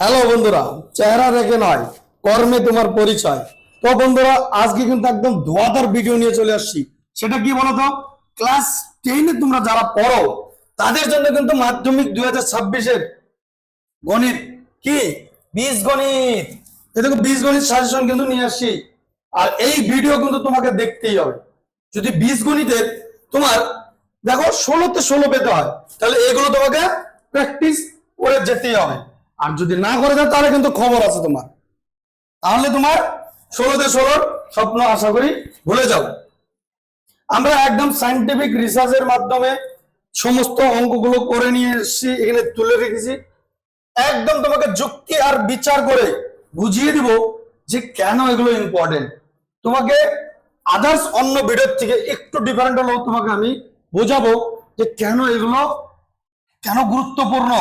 Hello বন্ধুরা, চেহারা দেখে নয়, কর্মে তোমার পরিচয়। তো বন্ধুরা, আজকে কিন্তু একদম ধোয়াদার ভিডিও নিয়ে চলে আসছি। সেটা কি বলতো? ক্লাস টেনে তোমরা যারা পড়ো, তাদের জন্য কিন্তু মাধ্যমিক দুই হাজার ছাব্বিশের গণিত। কি? বীজ গণিত। এদিকে বীজ গণিত সাজেশন কিন্তু নিয়ে আসছি। আর এই ভিডিও কিন্তু তোমাকে দেখতেই হবে। যদি বীজ গণিতের তোমার, দেখো, ষোলোতে ষোলো পেতে হয়, তাহলে এগুলো তোমাকে প্র্যাকটিস করে যেতেই হবে। আর যদি না করে যাও তাহলে কিন্তু খবর আছে তোমার। তাহলে তোমার ষোলোতে ষোলোর স্বপ্ন আশা করি ভুলে যাও। আমরা একদম সাইন্টিফিক রিসার্চের মাধ্যমে সমস্ত অঙ্কগুলো করে নিয়ে এসেছি এখানে তুলে রেখেছি। একদম তোমাকে যুক্তি আর বিচার করে বুঝিয়ে দিব যে কেন এগুলো ইম্পর্টেন্ট তোমাকে আদার্স অন্য ভিডিওর থেকে একটু ডিফারেন্ট হলেও তোমাকে আমি বোঝাবো যে কেন এগুলো, কেন গুরুত্বপূর্ণ।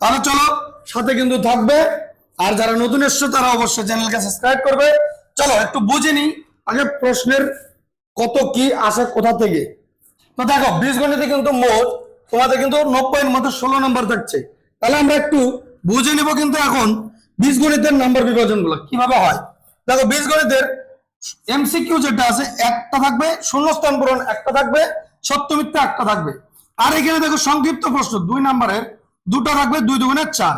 তাহলে চলো সাথে কিন্তু থাকবে। আর যারা নতুন এসছো, তারা অবশ্যই চ্যানেলকে সাবস্ক্রাইব করবে। চলো, একটু বুঝে নিই। আগে প্রশ্নের কত কি আসে কোথা থেকে? তো দেখো বীজগণিতে কিন্তু মোট তোমাদের কিন্তু নব্বইয়ের মধ্যে ষোলো নম্বর থাকছে। তাহলে আমরা একটু বুঝে নিব কিন্তু এখন বীজগণিতের নাম্বার বিভাজনগুলো কীভাবে হয়। দেখো বীজগণিতের এমসিকিউ যেটা আছে, একটা থাকবে, শূন্যস্থান পূরণ একটা থাকবে, সত্য মিথ্যা একটা থাকবে। আর এখানে দেখো সংক্ষিপ্ত প্রশ্ন, দুই নম্বরের, দুটো থাকবে দুই দুগুণে চার।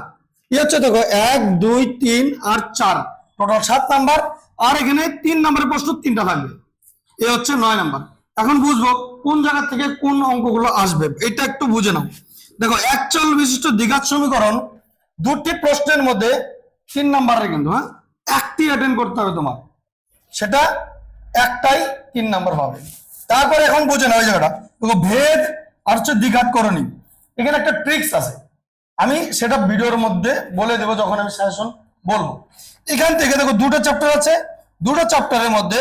ই হচ্ছে দেখো এক, দুই, তিন আর চার। টোটাল সাত নাম্বার। আর এখানে তিন নম্বরের প্রশ্ন তিনটা থাকবে। এ হচ্ছে নয় নাম্বার। এখন বুঝব কোন জায়গা থেকে কোন অঙ্কগুলো আসবে। এটা একটু বুঝে নাও। দেখো এক চল বিশিষ্ট দ্বিঘাত সমীকরণ দুটি প্রশ্নের মধ্যে তিন নাম্বারের কিন্তু হ্যাঁ? একটি অ্যাটেন্ড করতে হবে তোমার। সেটা একটাই তিন নাম্বার পাবে তারপরে এখন বুঝে নাও ওই জায়গাটা। দেখো, ভেদ আর হচ্ছে দ্বিঘাত করণী। এখানে একটা ট্রিক্স আছে। আমি সেটা ভিডিওর মধ্যে বলে দেবো যখন আমি সাজেশন বলব। এখান থেকে দেখো দুটো চ্যাপ্টার আছে। দুটো চ্যাপ্টারের মধ্যে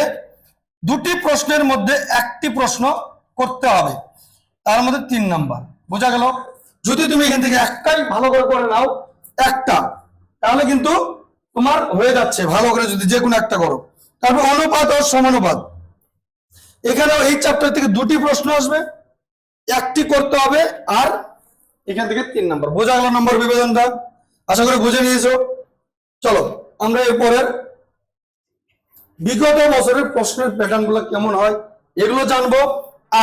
দুটি প্রশ্নের মধ্যে একটি প্রশ্ন করতে হবে। তার মধ্যে তিন নাম্বার। বোঝা গেল? যদি তুমি এখান থেকে একটাই ভালো করে করে নাও, একটা, তাহলে কিন্তু তোমার হয়ে যাচ্ছে ভালো করে যদি যে কোনো একটা করো। তারপর অনুপাত ও সমানুপাত। এখানেও এই চ্যাপ্টার থেকে দুটি প্রশ্ন আসবে। একটি করতে হবে আর এখান থেকে তিন নম্বর। বোঝা গেল নম্বর বিভাজনটা আশা করি বুঝে নিয়েছো? চলো, আমরা এরপরের বিগত বছরের প্রশ্নের প্যাটার্নগুলো কেমন হয়, এগুলো জানব।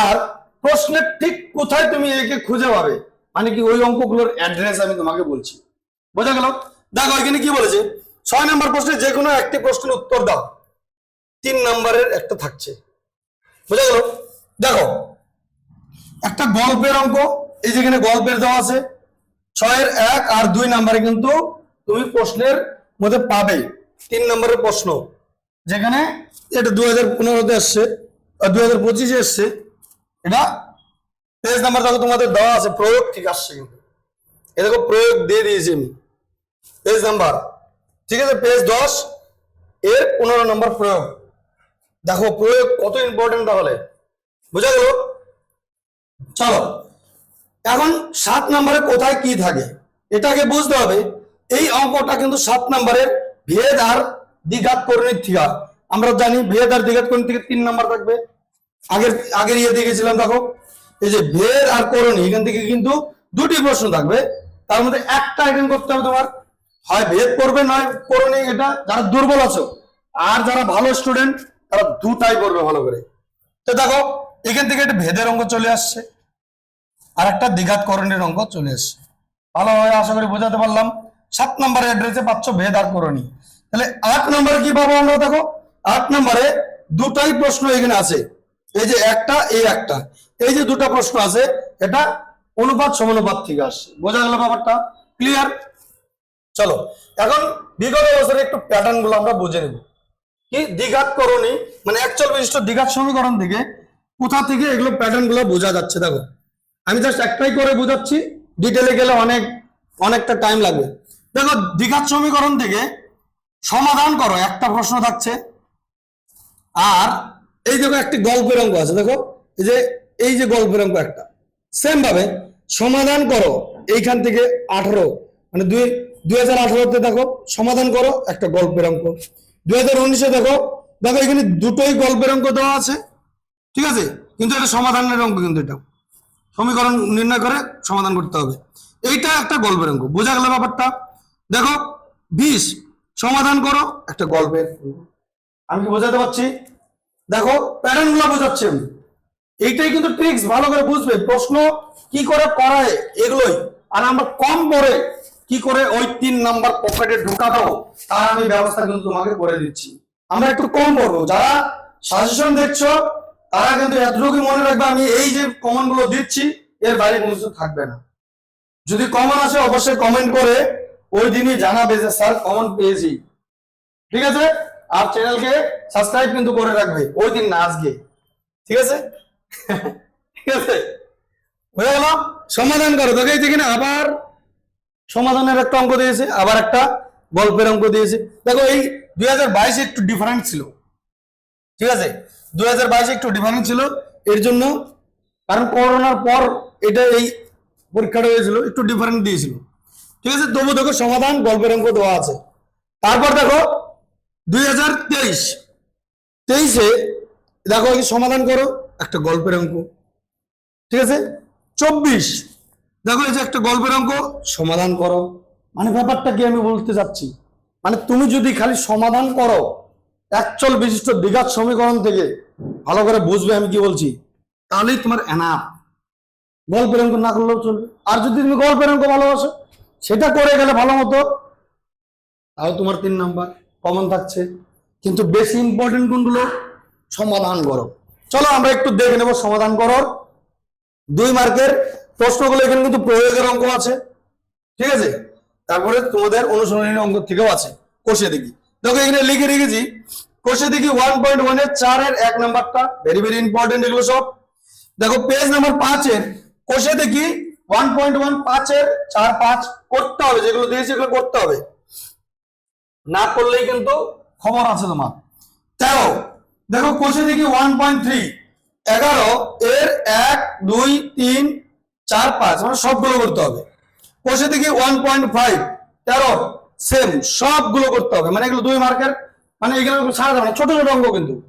আর প্রশ্নের ঠিক কোথায় তুমি একে খুঁজে পাবে? মানে কি ওই অঙ্কগুলোর অ্যাড্রেস আমি তোমাকে বলছি। বোঝা গেল? দেখো, এখানে কি বলেছে? ছয় নম্বর প্রশ্নে যে কোনো একটি প্রশ্নের উত্তর দাও। তিন নম্বরের একটা থাকছে। বোঝা গেল? দেখো, একটা গল্পের অঙ্ক এই যেখানে গল্পের দেওয়া আছে, ছয়ের এক আর দুই নাম্বারে কিন্তু তুমি প্রশ্নের মধ্যে পাবে। তিন নম্বরের প্রশ্ন, যেখানে এটা দুই হাজার পনেরোতে আসছে দুই হাজার পঁচিশে এসছে। এটা পেজ নাম্বার দেখো তোমাদের দেওয়া আছে, প্রয়োগ ঠিক আসছে কিন্তু। এ দেখো প্রয়োগ দিয়ে দিয়েছি আমি। পেজ নাম্বার ঠিক আছে পেজ দশ, এর পনেরো নম্বর প্রয়োগ। দেখো প্রয়োগ কত ইম্পর্টেন্ট তাহলে? বুঝা গেল? চলো এখন সাত নম্বরে কোথায় কি থাকে? এটাকে বুঝতে হবে। এই অঙ্কটা কিন্তু সাত নম্বরের ভেদ আর দ্বিঘাত করণিক থিকা আমরা জানি ভেদ আর দ্বিঘাত করণিক থেকে তিন নম্বর থাকবে। আগের আগের ইয়ে দেখেছিলাম, দেখো। এই যে ভেদ আর করণী এখান থেকে কিন্তু দুটি প্রশ্ন থাকবে। তার মধ্যে একটা আইটেম করতে হবে তোমার। হয় ভেদ করবে, নয় করণী এটা যারা দুর্বল আছো, আর যারা ভালো স্টুডেন্ট তারা দুটাই করবে ভালো করে। তো দেখো, এখান থেকে একটা ভেদের অঙ্ক চলে আসছে। আর একটা দ্বিঘাত করণীর অঙ্ক চলে এসছে। ভালোভাবে আশা করি বোঝাতে পারলাম। সাত নম্বরের অ্যাড্রেসে পাচ্ছ ভেদ আর করণী। তাহলে আট নম্বরে কি পাবো আমরা দেখো? আট নম্বরে দুটাই প্রশ্ন এখানে আছে। এই যে একটা, এই একটা। এই যে দুটো প্রশ্ন আছে, এটা অনুপাত সমানুপাত থেকে আসছে। বোঝা গেল ব্যাপারটা? ক্লিয়ার চলো, এখন বিগত বছরের একটু প্যাটার্নগুলো আমরা বুঝে নেব। কি? দ্বিঘাত করণী মানে একচল বিশিষ্ট দ্বিঘাত সমীকরণ থেকে কোথা থেকে এগুলো প্যাটার্নগুলো বোঝা যাচ্ছে? দেখো আমি জাস্ট একটাই করে বোঝাচ্ছি ডিটেলে গেলে অনেক, অনেকটা টাইম লাগবে। দেখো দ্বিঘাত সমীকরণ থেকে সমাধান করো, একটা প্রশ্ন থাকছে। আর এই দেখো একটি গল্পের অঙ্ক আছে, দেখো। এই যে এই যে গল্পের অঙ্ক একটা। সেম ভাবে সমাধান করো, এইখান থেকে আঠারো। মানে দুই দুই হাজার আঠারোতে দেখো, সমাধান করো, একটা গল্পের অঙ্ক। দুই হাজার উনিশে দেখো দেখো এখানে দুটোই গল্পের অঙ্ক দেওয়া আছে। ঠিক আছে? কিন্তু এটা সমাধানের অঙ্ক কিন্তু এটা। সমীকরণ নির্ণয় করে সমাধান করতে হবে। এইটা একটা গল্পের অঙ্ক। বোঝা গেল ব্যাপারটা? দেখো, বিশ, সমাধান করো, একটা গল্পের আমি কি বোঝাতে পারছি? দেখো প্যাটার্নগুলো বোঝাচ্ছি আমি। এইটাই কিন্তু ট্রিক্স ভালো করে বুঝবে। প্রশ্ন কি করে করায় এগুলোই। আর আমরা কম পড়ে কি করে ওই তিন নাম্বার পকেটে ঢুকাবো, তার আমি ব্যবস্থা কিন্তু তোমাকে করে দিচ্ছি। আমরা একটু কম পড়ব। যারা সাজেশন দেখছ তারা কিন্তু এতটুকু মনে রাখবে, আমি এই যে কমনগুলো দিচ্ছি, এর বাইরে কোনো কিছু থাকবে না। যদি কমন আসে, অবশ্যই কমেন্ট করে ওই দিনই জানাবে যে, স্যার কমন পেয়েছি। ঠিক আছে? আর চ্যানেলকে সাবস্ক্রাইব কিন্তু করে রাখবে, ওই দিন না, আজকে। ঠিক আছে? ঠিক আছে? হয়ে গেল? সমাধান করো। দেখো, এই যেখানে আবার সমাধানের একটা অঙ্ক দিয়েছে, আবার একটা গল্পের অঙ্ক দিয়েছে। দেখো, এই দুই একটু ডিফারেন্ট ছিল। ঠিক আছে? দুই হাজার বাইশে একটু ডিফারেন্ট ছিল। এর জন্য, কারণ করোনার পর এটা এই পরীক্ষাটা হয়েছিল, একটু ডিফারেন্ট দিয়েছিল। ঠিক আছে, তবু দেখো সমাধান, গল্পের অঙ্ক দেওয়া আছে। তারপর দেখো, দুই হাজার তেইশ। তেইশে, দেখো সমাধান করো, একটা গল্পের অঙ্ক। ঠিক আছে, চব্বিশ। দেখো এই যে একটা গল্পের অঙ্ক, সমাধান করো। মানে ব্যাপারটা কি আমি বলতে চাচ্ছি? মানে তুমি যদি খালি সমাধান করো, একচল বিশিষ্ট দ্বিঘাত সমীকরণ থেকে ভালো করে বুঝবে আমি কি বলছি। তাহলেই তোমার এনাফ গল্পের অঙ্ক না করলেও চলবে। আর যদি তুমি গল্পের অঙ্ক ভালোবাসো, সেটা করে গেলে ভালো মতো। তাও তোমার তিন নাম্বার কমন থাকছে। কিন্তু বেশি ইম্পর্টেন্ট কোনগুলো? সমাধান করো। চলো আমরা একটু দেখে নেব সমাধান করো দুই মার্কের প্রশ্নগুলো এখানে কিন্তু প্রয়োগের অঙ্ক আছে। ঠিক আছে? তারপরে তোমাদের অনুসরণীয় অঙ্ক থেকেও আছে। কোষে দেখি। দেখো এখানে লিখে রেখেছি কোষে দেখি ওয়ান পয়েন্ট ওয়ানের চারের এক নাম্বারটা। ভেরি ভেরি ইম্পর্টেন্ট এগুলো সব। দেখো পেজ নাম্বার পাঁচের, কোষে দেখি ওয়ান পয়েন্ট ওয়ান পাঁচের চার পাঁচ করতে হবে, যেগুলো দিয়েছে এগুলো করতে হবে। না করলেই কিন্তু খবর আছে তোমার। তেরো, দেখো, কোষে দেখি ওয়ান পয়েন্ট থ্রি এগারো এর এক, দুই, তিন, চার, পাঁচ মানে সবগুলো করতে হবে। কোষে দেখি ওয়ান পয়েন্ট ফাইভ তেরো সেম সবগুলো করতে হবে। মানে এগুলো দুই মার্কের মানে এগুলো ছাড়া যাবে না ছোট ছোট অঙ্ক কিন্তু।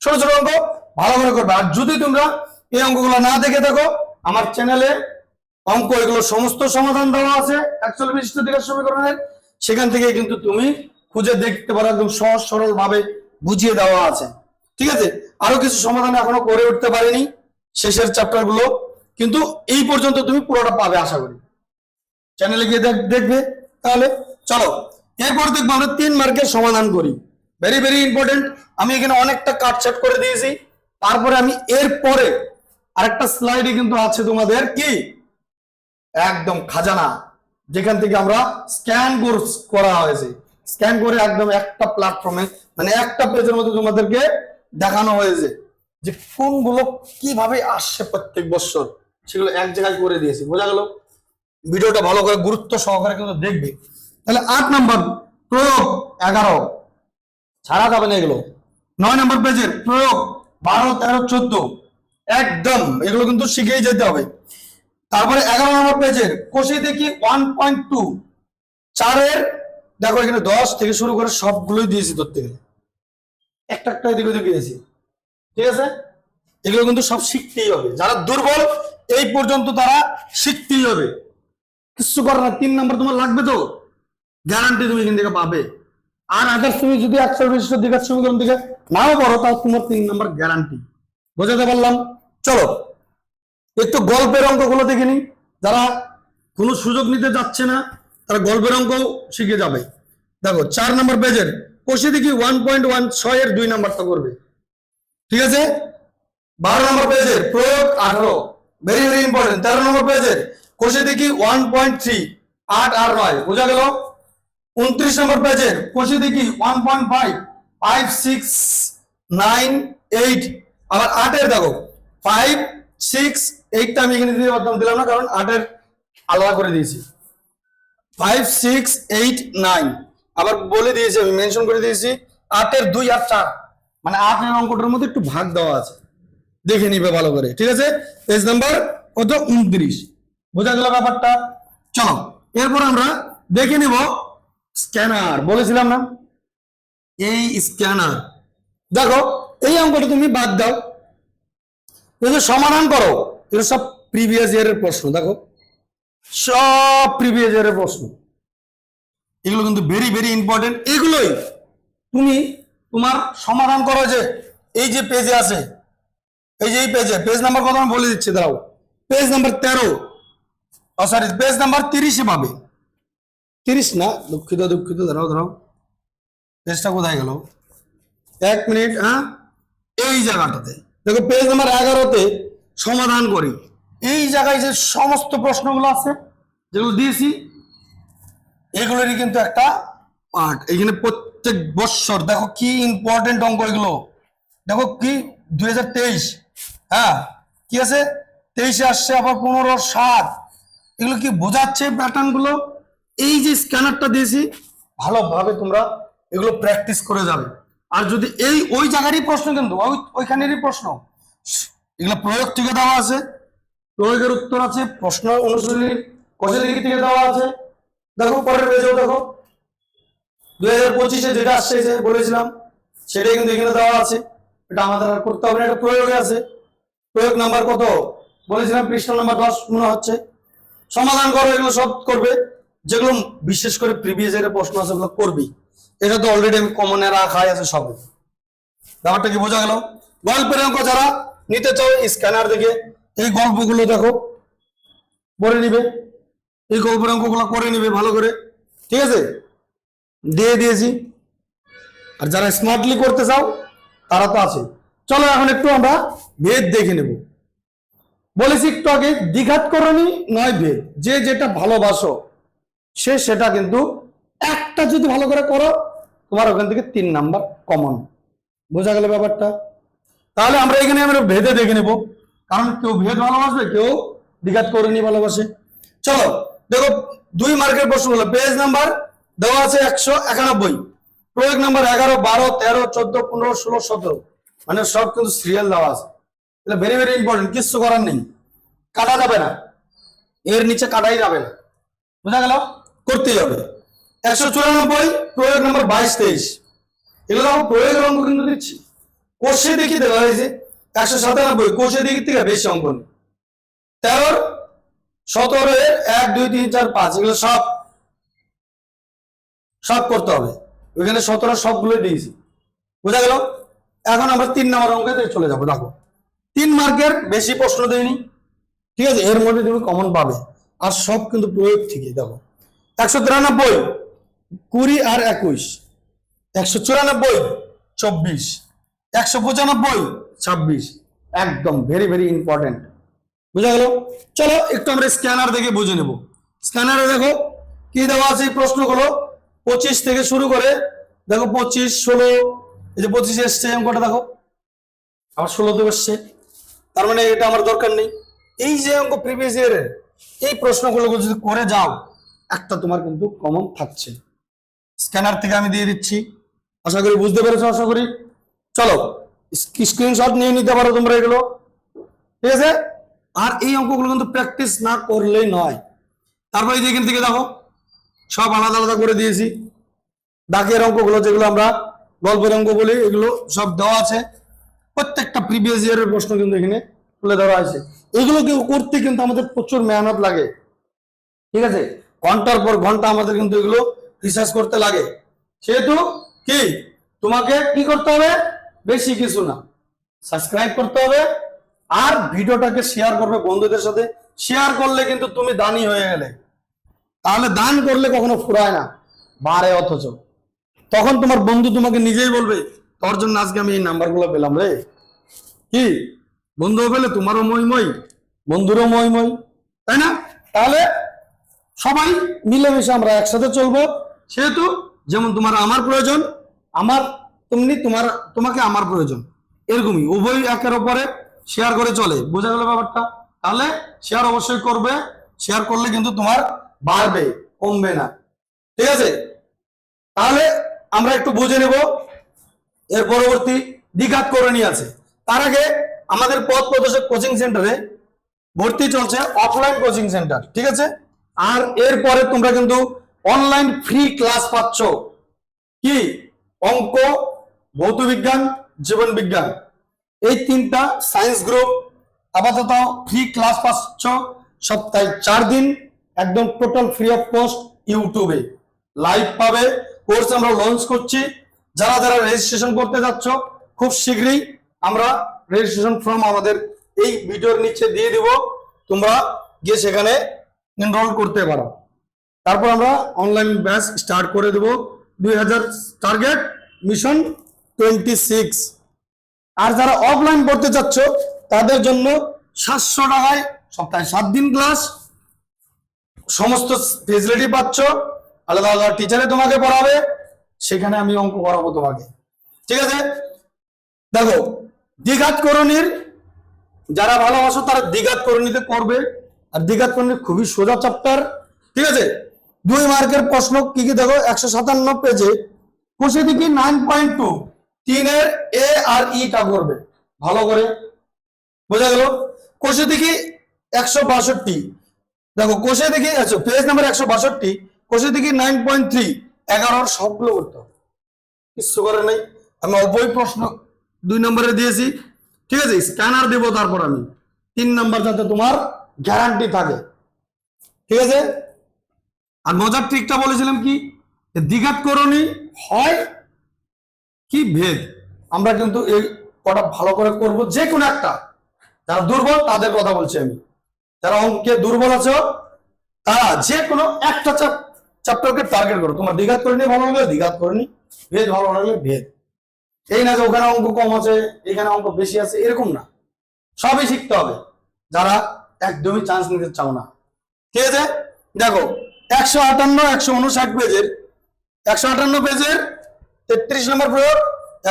ছোট ছোট অঙ্ক ভালো করে করবে। আর যদি তোমরা এই অঙ্কগুলো না দেখে থাকো, আমার চ্যানেলে অঙ্ক, এগুলো সমস্ত সমাধান দেওয়া আছে একচল্লিশ বিশিষ্ট দিকের সমীকরণের। সেখান থেকে কিন্তু তুমি খুঁজে দেখতে পারো, একদম সহজ সরল ভাবে বুঝিয়ে দেওয়া আছে। ঠিক আছে? আরও কিছু সমাধান এখনও করে উঠতে পারিনি। শেষের চ্যাপ্টারগুলো কিন্তু এই পর্যন্ত তুমি পুরোটা পাবে, আশা করি। চ্যানেলে গিয়ে দেখ- দেখবে। তাহলে চলো। এরপর দেখব আমরা তিন মার্কের সমাধান করি। ভেরি ভেরি ইম্পর্টেন্ট আমি এখানে অনেকটা কাটছাট করে দিয়েছি। তারপরে আমি এর পরে আরেকটা স্লাইডে কিন্তু আছে তোমাদের কি? একদম খাজানা, যেখান থেকে আমরা স্ক্যান কোর্স করা হয়েছে। স্ক্যান করে একদম একটা প্ল্যাটফর্মে মানে একটা পেজের মধ্যে তোমাদেরকে দেখানো হয়েছে যে কোনগুলো কীভাবে আসছে প্রত্যেক বছর। সেগুলো এক জায়গায় করে দিয়েছি, বোঝা গেল? ভিডিওটা ভালো করে গুরুত্ব সহকারে কিন্তু দেখবে। তাহলে আট নাম্বার প্রয়োগ এগারো। ছাড়া যাবে না এগুলো। নয় নম্বর পেজের প্রয়োগ বারো, তেরো, চোদ্দ। একদম, এগুলো কিন্তু শিখেই যেতে হবে। তারপরে এগারো নম্বর পেজের কোষে দেখি ওয়ান পয়েন্ট টু চারের, দেখো এখানে দশ থেকে শুরু করে সবগুলোই দিয়েছি ধরতে গেলে একটা একটা এদিকে ওদিকে দিয়েছি। ঠিক আছে? এগুলো কিন্তু সব শিখতেই হবে। যারা দুর্বল, এই পর্যন্ত তারা শিখতেই হবে। কিছু করার তিন নম্বর তোমার লাগবে তো? গ্যারান্টি তুমি এখান থেকে পাবে। আর আদার্স তুমি যদি একশো বিশিষ্ট দিকের সমীকরণ থেকে নাও পড়ো, তাও তোমার তিন নম্বর গ্যারান্টি বোঝাতে পারলাম? চলো, একটু গল্পের অঙ্কগুলো দেখে নি যারা কোনো সুযোগ নিতে যাচ্ছে না, তারা গল্পের অঙ্ক শিখে যাবে। দেখো, চার নম্বর পেজের কোষে দেখি ওয়ান পয়েন্ট ওয়ান ছয়ের দুই নাম্বারটা করবে। ঠিক আছে? বারো নম্বর পেজের, প্রয়োগ আঠারো। ভেরি ভেরি ইম্পর্টেন্ট তেরো নম্বর পেজের কোষে দেখি ওয়ান পয়েন্ট থ্রি আট আর নয়। বোঝা গেল? উনত্রিশ নম্বর পেজের কোষে দেখি one point five five six nine eight আবার আটের দেখো ফাইভ সিক্স এইটটা আমি এখানে দিতে পারতাম, দিলাম না, কারণ আটের আলাদা করে দিয়েছি। ফাইভ সিক্স এইট নাইন আবার বলে দিয়েছি, আমি মেনশন করে দিয়েছি, আটের দুই আর চার। মানে আটের অঙ্কটার মধ্যে একটু ভাগ দেওয়া আছে। দেখে নিবে ভালো করে, ঠিক আছে? পেজ নাম্বার কত? উনত্রিশ। বোঝা গেল ব্যাপারটা? চলো, এরপর আমরা দেখে নিব স্ক্যানার বলেছিলাম না? এই স্ক্যানার। দেখো এই অঙ্কটা তুমি বাদ দাও। যদি সমাধান করো। এগুলো সব প্রিভিয়াস ইয়ারের প্রশ্ন দেখো। সব প্রিভিয়াস ইয়ারের প্রশ্ন। এগুলো কিন্তু ভেরি ভেরি ইম্পর্টেন্ট এগুলোই তুমি তোমার সমাধান করো যে এই যে পেজে আছে এই যে এই পেজে পেজ নাম্বার কত আমি বলে দিচ্ছি দাঁড়াও। পেজ নাম্বার তেরো। সরি পেজ নাম্বার তিরিশে পাবে। তিরিশ না, দুঃখিত দুঃখিত দাঁড়াও দাঁড়াও পেজটা কোথায় গেল? এক মিনিট হ্যাঁ? এই জায়গাটাতে। দেখো পেজ নাম্বার এগারোতে সমাধান করি। এই জায়গায় যে সমস্ত প্রশ্নগুলো আছে, যেগুলো দিয়েছি, এগুলোরই কিন্তু একটা পার্ট এইখানে প্রত্যেক বৎসর, দেখো কি ইম্পর্টেন্ট অঙ্ক এগুলো। দেখো কি, দুই হাজার তেইশ হ্যাঁ? কি আছে? তেইশে আসছে আবার পনেরো, সাত। এগুলো কি বোঝাচ্ছে প্যাটার্নগুলো? এই যে স্ক্যানারটা দিয়েছি, ভালোভাবে তোমরা এগুলো প্র্যাকটিস করে যাবে। আর যদি এই ওই জায়গারই প্রশ্ন কিন্তু, ওই ওইখানেরই প্রশ্ন, এগুলো প্রয়োগ থেকে দেওয়া আছে, প্রয়োগের উত্তর আছে, প্রশ্ন অনুশীলনী কৌশলী থেকে দেওয়া আছে। দেখো, পরের পেজেও দেখো। দুই হাজার পঁচিশে যেটা আসছে, যে বলেছিলাম, সেটাই কিন্তু এখানে দেওয়া আছে। এটা আমাদের আর করতে হবে না, এটা প্রয়োগে আছে। প্রয়োগ নাম্বার কত? বলেছিলাম পৃষ্ঠা নাম্বার দশ মনে হচ্ছে। সমাধান করো, এগুলো সব করবে। যেগুলো বিশেষ করে প্রিভিয়াস এর প্রশ্ন আছে, ওগুলো করবি। এটা তো অলরেডি আমি কমনে রাখাই আছে সব ব্যাপারটা কি বোঝা গেল? গল্পের অঙ্ক যারা নিতে চাও স্ক্যানার দেখে এই গল্পগুলো দেখো, পড়ে নিবে। এই গল্পের অঙ্কগুলো করে নিবে ভালো করে। ঠিক আছে? দিয়ে দিয়েছি। আর যারা স্মার্টলি করতে চাও, তারা তো আছে। চলো এখন একটু আমরা ভেদ দেখে নেব। বলেছি একটু আগে, দ্বিঘাত করণী নয় ভেদ। যে যেটা ভালোবাসো সে সেটা কিন্তু একটা যদি ভালো করে করো, তোমার ওখান থেকে তিন নাম্বার কমন বোঝা গেল ব্যাপারটা? তাহলে আমরা এখানে আমরা ভেদে দেখে নেব। কারণ কেউ ভেদ ভালোবাসবে, কেউ দ্বিঘাত করণী ভালোবাসে। চলো, দেখো, দুই মার্কের প্রশ্ন হলো পেজ নাম্বার দেওয়া আছে একশো একানব্বই। প্রয়োগ নাম্বার এগারো, বারো, তেরো, চোদ্দ, পনেরো, ষোলো, সতেরো। মানে সব কিন্তু সিরিয়াল দেওয়া আছে। এটা ভেরি ভেরি ইম্পর্টেন্ট কিচ্ছু করার নেই। কাটা যাবে না। এর নিচে কাটাই যাবে না। বুঝা গেল? করতেই হবে। একশো চুরানব্বই, প্রয়োগ নম্বর বাইশ, তেইশ। এগুলো দেখো প্রয়োগের অঙ্ক কিন্তু দিচ্ছি। কোষে দেখি দেওয়া হয়েছে একশো সাতানব্বই, কোষে দিক থেকে বেশি অঙ্ক নেই। তেরোর সতেরো এর এক, দুই, তিন, চার, পাঁচ, এগুলো সব সব করতে হবে। ওইখানে সতেরো সবগুলো দিয়েছি। বোঝা গেল? এখন আমরা তিন নম্বর অঙ্কে চলে যাব, দেখো। তিন মার্কের বেশি প্রশ্ন দেয়নি ঠিক আছে? এর মধ্যে তুমি কমন পাবে। আর সব কিন্তু প্রয়োগ থেকে দেখো। একশো তিরানব্বই, কুড়ি আর একুশ। একশো চুরানব্বই, চব্বিশ। একশো পঁচানব্বই, ছাব্বিশ। একদম ভেরি ভেরি ইম্পর্টেন্ট বুঝা গেল? চলো একটু আমরা স্ক্যানার দেখে বুঝে নেব। স্ক্যানারে দেখো, কি দেওয়া আছে এই প্রশ্নগুলো? পঁচিশ থেকে শুরু করে, দেখো পঁচিশ, ষোলো, এই যে পঁচিশে এসছে অঙ্কটা দেখো। আবার ষোলোতে এসছে। তার মানে এটা আমার দরকার নেই। এই যে অঙ্ক প্রিভিয়াস ইয়ারের এই প্রশ্নগুলো যদি করে যাও একটা তোমার কিন্তু কমন থাকছে। স্ক্যানার থেকে আমি দিয়ে দিচ্ছি। আশা করি বুঝতে পেরেছ, আশা করি। চলো স্ক্রিনশট নিয়ে নিতে পারো তোমরা এগুলো। ঠিক আছে? আর এই অঙ্কগুলো কিন্তু প্র্যাকটিস না করলেই নয়। তারপরে এই যে এখান থেকে দেখো, সব আলাদা আলাদা করে দিয়েছি। দাগের অঙ্কগুলো যেগুলো আমরা গল্পের অঙ্ক বলি, এগুলো সব দেওয়া আছে। প্রত্যেকটা প্রিভিয়াস ইয়ারের প্রশ্ন কিন্তু এখানে তুলে ধরা আছে এগুলো কেউ করতে কিন্তু আমাদের প্রচুর মেহনত লাগে। ঠিক আছে? ঘণ্টার পর ঘণ্টা আমাদের কিন্তু এগুলো রিসার্চ করতে লাগে। সেহেতু কি? তোমাকে কি করতে হবে? বেশি কিছু না। সাবস্ক্রাইব করতে হবে। আর ভিডিওটাকে শেয়ার করবে বন্ধুদের সাথে। শেয়ার করলে কিন্তু তুমি দানি হয়ে গেলে। তাহলে দান করলে কখনো ফুরায় না। বাড়ে অথচ। তখন তোমার বন্ধু তোমাকে নিজেই বলবে, তোর জন্য আজকে আমি এই নাম্বারগুলো পেলাম রে। কি? বন্ধুও পেলে তোমারও মই মই বন্ধুরও মই মই তাই না? তাহলে সবাই মিলেমিশে আমরা একসাথে চলবো। সেহেতু যেমন তোমার আমার প্রয়োজন, আমার তেমনি তোমার, তোমাকে আমার প্রয়োজন। এরকমই উভয় একের ওপরে শেয়ার করে চলে। বোঝা গেল ব্যাপারটা? তাহলে শেয়ার অবশ্যই করবে। শেয়ার করলে কিন্তু তোমার বাড়বে, কমবে না। ঠিক আছে? তাহলে আমরা একটু বুঝে নেব। এর পরবর্তী দ্বিঘাত করণী আছে। তার আগে আমাদের পথ প্রদর্শক কোচিং সেন্টারে ভর্তি চলছে অফলাইন কোচিং সেন্টার ঠিক আছে? আর এরপরে তোমরা কিন্তু অনলাইন ফ্রি ক্লাস পাচ্ছ। কি? অঙ্ক, ভৌত বিজ্ঞান, জীবন বিজ্ঞান। এই তিনটা সায়েন্স গ্রুপ আপাতত ফ্রি ক্লাস পাচ্ছ সপ্তাহে চার দিন, একদম টোটাল ফ্রি অফ কস্ট ইউটিউবে। লাইভ পাবে কোর্স আমরা লঞ্চ করছি। যারা যারা রেজিস্ট্রেশন করতে যাচ্ছ, খুব শীঘ্রই আমরা রেজিস্ট্রেশন ফর্ম আমাদের এই ভিডিওর নিচে দিয়ে দিব। তোমরা গিয়ে সেখানে এনরোল করতে পারো। তারপর আমরা অনলাইন ব্যাচ স্টার্ট করে দেব। দুই হাজার টার্গেট মিশন টোয়েন্টি সিক্স আর যারা অফলাইন পড়তে চাচ্ছ, তাদের জন্য সাতশো টাকায় সপ্তাহে সাত দিন ক্লাস সমস্ত ফেসিলিটি পাচ্ছ। আলাদা আলাদা টিচারে তোমাকে পড়াবে। সেখানে আমি অঙ্ক পড়াবো তোমাকে। ঠিক আছে? দেখো, দ্বিঘাত করণীর, যারা ভালোবাসো তারা দ্বিঘাত করণীতে করবে আর দ্বিঘাত করণী খুবই সোজা চ্যাপ্টার ঠিক আছে? দুই মার্কের প্রশ্ন কি কি দেখো? একশো সাতান্ন পেজে কোষে দেখি নাইন পয়েন্ট টু তিনের এ আর ইটা করবে? ভালো করে। বোঝা গেল? কোষে দেখি একশো বাষট্টি। দেখো কোষে দেখি পেজ নাম্বার একশো বাষট্টি। কোষে দেখি নাইন পয়েন্ট থ্রি এগারোর সবগুলো করতে হবে কিচ্ছু করে নাই। আমি অল্পই প্রশ্ন দুই নম্বরে দিয়েছি। ঠিক আছে? স্ক্যানার দেবো তারপর আমি। তিন নাম্বার যাতে তোমার গ্যারান্টি থাকে। ঠিক আছে? আর মজার ট্রিকটা বলেছিলাম কি? দ্বিঘাত করণী হয় কি ভেদ? আমরা কিন্তু এই কটা ভালো করে করব যে কোনো একটা। যারা দুর্বল, তাদের কথা বলছি আমি। যারা অঙ্কে দুর্বল আছো, তারা যে কোনো একটা চ্যাপ্টারকে টার্গেট করো। তোমার দ্বিঘাত করণী ভালো লাগলে দ্বিঘাত করণী, ভেদ ভালো লাগলে ভেদ। এই না যে ওখানে অঙ্ক কম আছে, এখানে অঙ্ক বেশি আছে, এরকম না। সবই শিখতে হবে। যারা একদমই চান্স নিতে চাও না। ঠিক আছে? দেখো, একশো আটান্ন, একশো উনষাট পেজের একশো আটান্ন পেজের তেত্রিশ নম্বর প্রয়োগ,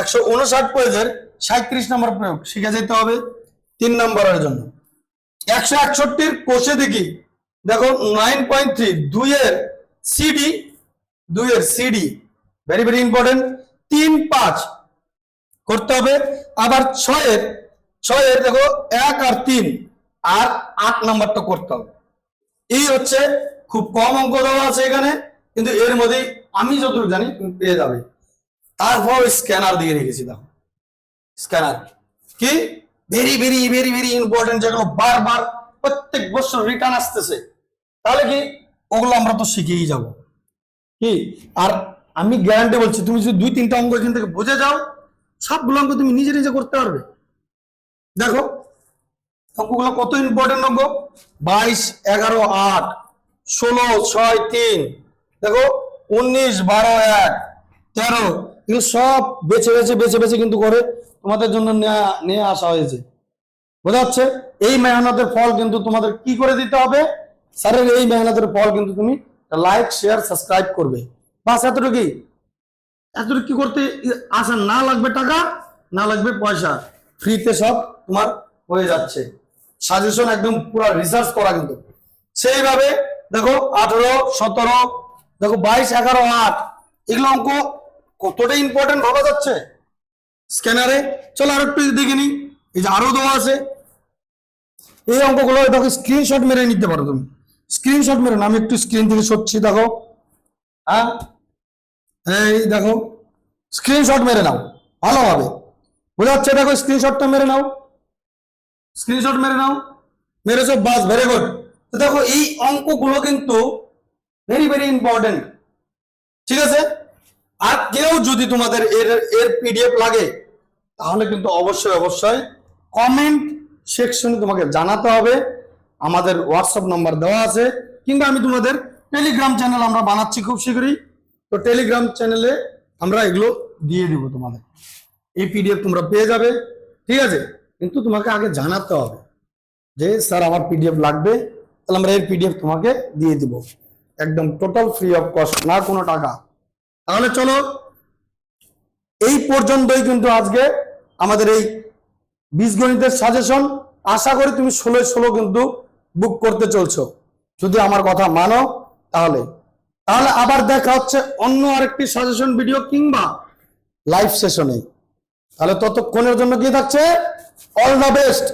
একশো উনষাট পেজের সাঁত্রিশ নম্বর প্রয়োগ, শিখে যেতে হবে তিন নম্বরের জন্য। একশো একষট্টির কোষে দেখি, দেখো নাইন পয়েন্ট থ্রি দুইয়ের সিডি দুইয়ের সিডি ভেরি ভেরি ইম্পর্টেন্ট তিন পাঁচ করতে হবে। আবার ছয়ের ছয়ের দেখো এক আর তিন আর আট নাম্বারটা করতে হবে। এই হচ্ছে খুব কম অঙ্ক দেওয়া আছে এখানে, কিন্তু এর মধ্যেই আমি যতটুকু জানি পেয়ে যাবে। তারপর স্ক্যানার দিয়ে রেখেছি, দেখো। স্ক্যানার কি? Very very very very important যেগুলো বারবার প্রত্যেক বছর রিটার্ন আসতেছে। তাহলে কি? ওগুলো আমরা তো শিখেই যাব। কি? আর আমি গ্যারান্টি বলছি, তুমি যদি দুই তিনটা অঙ্ক এখান থেকে বুঝে যাও, সবগুলো অঙ্ক তুমি নিজে নিজে করতে পারবে। দেখো অঙ্কগুলো কত ইম্পর্টেন্ট অঙ্ক? বাইশ, এগারো, আট, ষোলো, ছয়, তিন। দেখো, উনিশ, বারো, এক, তেরো। এগুলো সব বেছে বেছে বেছে বেছে কিন্তু করে তোমাদের জন্য নেয়া- আসা হয়েছে। বোঝা যাচ্ছে? এই মেহনতের ফল কিন্তু তোমাদের কি করে দিতে হবে? স্যারের এই মেহনতের ফল কিন্তু তুমি লাইক শেয়ার সাবস্ক্রাইব করবে। বাস এতটুকুই। এতটুকু কি করতে আসা না লাগবে টাকা, না লাগবে পয়সা। ফ্রিতে সব তোমার হয়ে যাচ্ছে। সাজেশন একদম পুরো রিসার্চ করা কিন্তু। সেইভাবে দেখো আঠারো, সতেরো, দেখো বাইশ, এগারো, আট, এগুলো অঙ্ক কতটা ইম্পর্টেন্ট ভাবা যাচ্ছে? স্ক্যানারে চলো আর একটু দেখে নিই। এই যে আরও দেওয়া আছে। এই অঙ্কগুলো দেখো স্ক্রিনশট মেরে নিতে পারো তুমি। স্ক্রিনশট মেরে না, আমি একটু স্ক্রিন থেকে সরছি, দেখো। হ্যাঁ? এই দেখো। স্ক্রিনশট মেরে নাও, ভালোভাবে। বোঝা যাচ্ছে? দেখো স্ক্রিনশটটা মেরে নাও। স্ক্রিনশট মেরে নাও। মেরেছো, বাস ভেরি গুড তো দেখো, এই অঙ্কগুলো কিন্তু ভেরি ভেরি ইম্পর্টেন্ট ঠিক আছে? আর কেউ যদি তোমাদের এর এর পিডিএফ লাগে, তাহলে কিন্তু অবশ্যই অবশ্যই কমেন্ট সেকশনে তোমাকে জানাতে হবে। আমাদের হোয়াটসঅ্যাপ নাম্বার দেওয়া আছে, কিংবা আমি তোমাদের টেলিগ্রাম চ্যানেল আমরা বানাচ্ছি খুব শীঘ্রই। তো টেলিগ্রাম চ্যানেলে আমরা এগুলো দিয়ে দিব তোমাদের। এই পিডিএফ তোমরা পেয়ে যাবে। ঠিক আছে? কিন্তু তোমাকে আগে জানাতে হবে যে, স্যার, আমার পিডিএফ লাগবে, তাহলে আমরা এর পিডিএফ তোমাকে দিয়ে দিব। একদম টোটাল ফ্রি অফ কস্ট না কোনো টাকা। তাহলে চলো, এই পর্যন্তই কিন্তু আজকে আমাদের এই বীজগণিতের সাজেশন আশা করি তুমি ষোলো ষোলো কিন্তু বুক করতে চলছো। যদি আমার কথা মানো, তাহলে। তাহলে আবার দেখা হচ্ছে অন্য আরেকটি সাজেশন ভিডিও কিংবা লাইভ সেশনে তাহলে ততক্ষণের জন্য কি থাকছে? All the best